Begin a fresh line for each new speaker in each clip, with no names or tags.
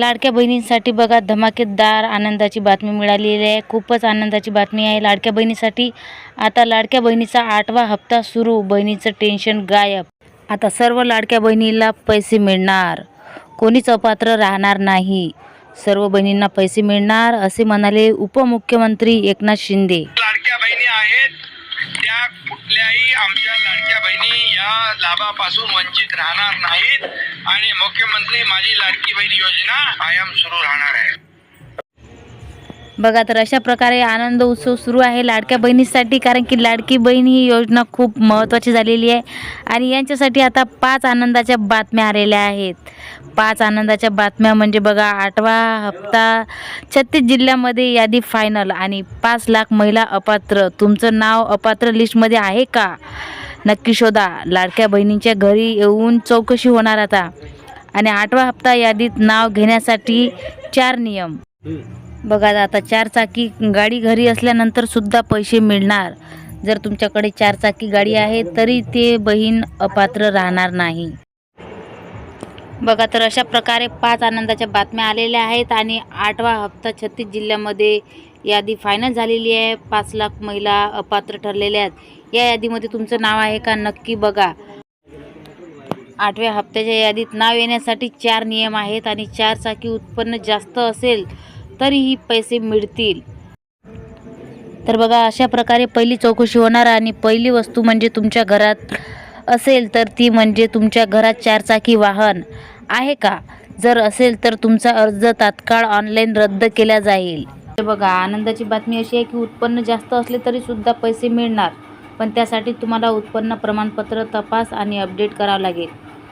लाडक्या बहिणींसाठी बघा धमाकेदार आनंदाची बातमी मिळालेली आहे. खूपच आनंदाची बातमी आहे. लाडक्या बहिणीसाठी आता लाडक्या बहिणीचा आठवा हप्ता सुरू. बहिणीचं टेन्शन गायब. आता सर्व लाडक्या बहिणीला पैसे मिळणार. कोणीच अपात्र राहणार नाही. सर्व बहिणींना पैसे मिळणार असे म्हणाले उपमुख्यमंत्री एकनाथ शिंदे.
या लाभापासून वंचित राहणार नाहीत आणि मुख्यमंत्री माझी लाडकी बहीण योजना कायम सुरू राहणार आहे.
बघा तर अशा प्रकारे आनंद उत्सव सुरू आहे लाडक्या बहिणीसाठी कारण की लाडकी बहीण ही योजना खूप महत्त्वाची झालेली आहे. आणि यांच्यासाठी आता पाच आनंदाच्या बातम्या आलेल्या आहेत. पाच आनंदाच्या बातम्या म्हणजे बघा आठवा हप्ता छत्तीस जिल्ह्यामध्ये यादी फायनल आणि पाच लाख महिला अपात्र. तुमचं नाव अपात्र लिस्टमध्ये आहे का? नक्की शोधा. लाडक्या बहिणींच्या घरी येऊन चौकशी होणार आता. आणि आठवा हप्ता यादीत नाव घेण्यासाठी चार नियम. बघा आता चार चाकी गाडी घरी असल्यानंतर सुद्धा पैसे मिळणार. जर तुमच्याकडे चार चाकी गाडी आहे तरी ते बहीण अपात्र राहणार नाही. बघा तर अशा प्रकारे पाच आनंदाच्या बातम्या आलेल्या आहेत. आणि आठवा हप्ता छत्तीस जिल्ह्यामध्ये यादी फायनल झालेली आहे. पाच लाख महिला अपात्र ठरलेल्या आहेत. या यादीमध्ये तुमचं नाव आहे का नक्की बघा. आठव्या हप्त्याच्या यादीत नाव येण्यासाठी चार नियम आहेत आणि चार चाकी उत्पन्न जास्त असेल तरीही पैसे मिळतील. तर बघा अशा प्रकारे पहिली चौकशी होणार आणि पहिली वस्तू म्हणजे तुमच्या घरात असेल तर ती म्हणजे तुमच्या घरात चारचाकी वाहन आहे का? जर असेल तर तुमचा अर्ज तात्काळ ऑनलाईन रद्द केला जाईल. बघा आनंदाची बातमी अशी आहे की उत्पन्न जास्त असले तरी सुद्धा पैसे मिळणार पण त्यासाठी तुम्हाला उत्पन्न प्रमाणपत्र तपास आणि अपडेट करावं लागेल.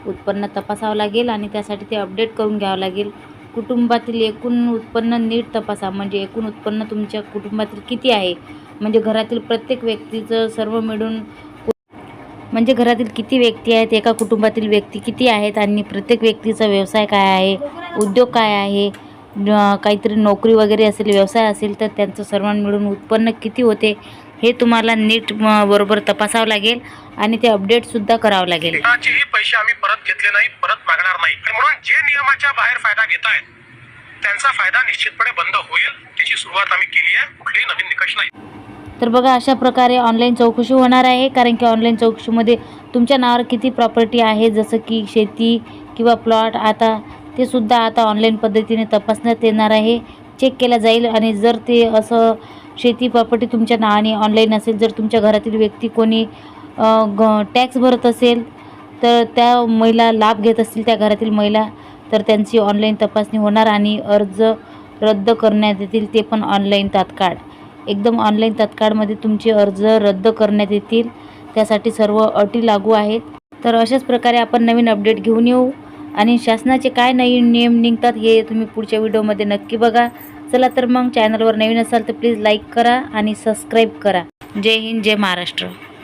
उत्पन्न तपासावं लागेल आणि त्यासाठी ते अपडेट करून घ्यावं लागेल. कुटुंबातील एकूण उत्पन्न नीट तपासा म्हणजे एकूण उत्पन्न तुमच्या कुटुंबातील किती आहे? म्हणजे घरातील प्रत्येक व्यक्तीचं सर्व मिळून म्हणजे घरातील किती व्यक्ती आहेत? एका कुटुंबातील व्यक्ती किती आहेत? आणि प्रत्येक व्यक्तीचा व्यवसाय काय आहे? उद्योग काय आहे? काहीतरी नोकरी वगैरे असेल व्यवसाय असेल तर त्यांचं सर्वांना मिळून उत्पन्न किती होते हे तुम्हाला नीट बरोबर तपासावं लागेल आणि ते अपडेटसुद्धा करावं लागेल.
पैसे आम्ही परत घेतले नाही परत मागणार नाही. म्हणून जे नियमाच्या बाहेर फायदा घेत आहेत त्यांचा फायदा निश्चितपणे बंद होईल त्याची सुरुवात आम्ही केली आहे कुठलेही नवीन निकष नाही.
तर बघा अशा प्रकारे ऑनलाईन चौकशी होणार आहे कारण की ऑनलाईन चौकशीमध्ये तुमच्या नावावर किती प्रॉपर्टी आहे जसं की शेती किंवा प्लॉट आता ते सुद्धा आता ऑनलाईन पद्धतीने तपासण्यात येणार आहे. चेक केला जाईल आणि जर ते असं शेती प्रॉपर्टी तुमच्या नावाने ऑनलाईन असेल जर तुमच्या घरातील व्यक्ती कोणी टॅक्स भरत असेल तर त्या महिला लाभ घेत असतील त्या घरातील महिला तर त्यांची ऑनलाईन तपासणी होणार आणि अर्ज रद्द करण्यात येतील ते पण ऑनलाईन तात्काळ. एकदम ऑनलाईन तात्काळमध्ये तुमचे अर्ज रद्द करण्यात येतील. त्यासाठी सर्व अटी लागू आहेत. तर अशाच प्रकारे आपण नवीन अपडेट घेऊन येऊ. आणि शासनाचे काय नवीन नियम निघतात हे तुम्ही पुढच्या व्हिडिओमध्ये नक्की बघा. चला तर मग चॅनलवर नवीन असाल तर प्लीज लाईक करा आणि सबस्क्राईब करा. जय हिंद जय महाराष्ट्र.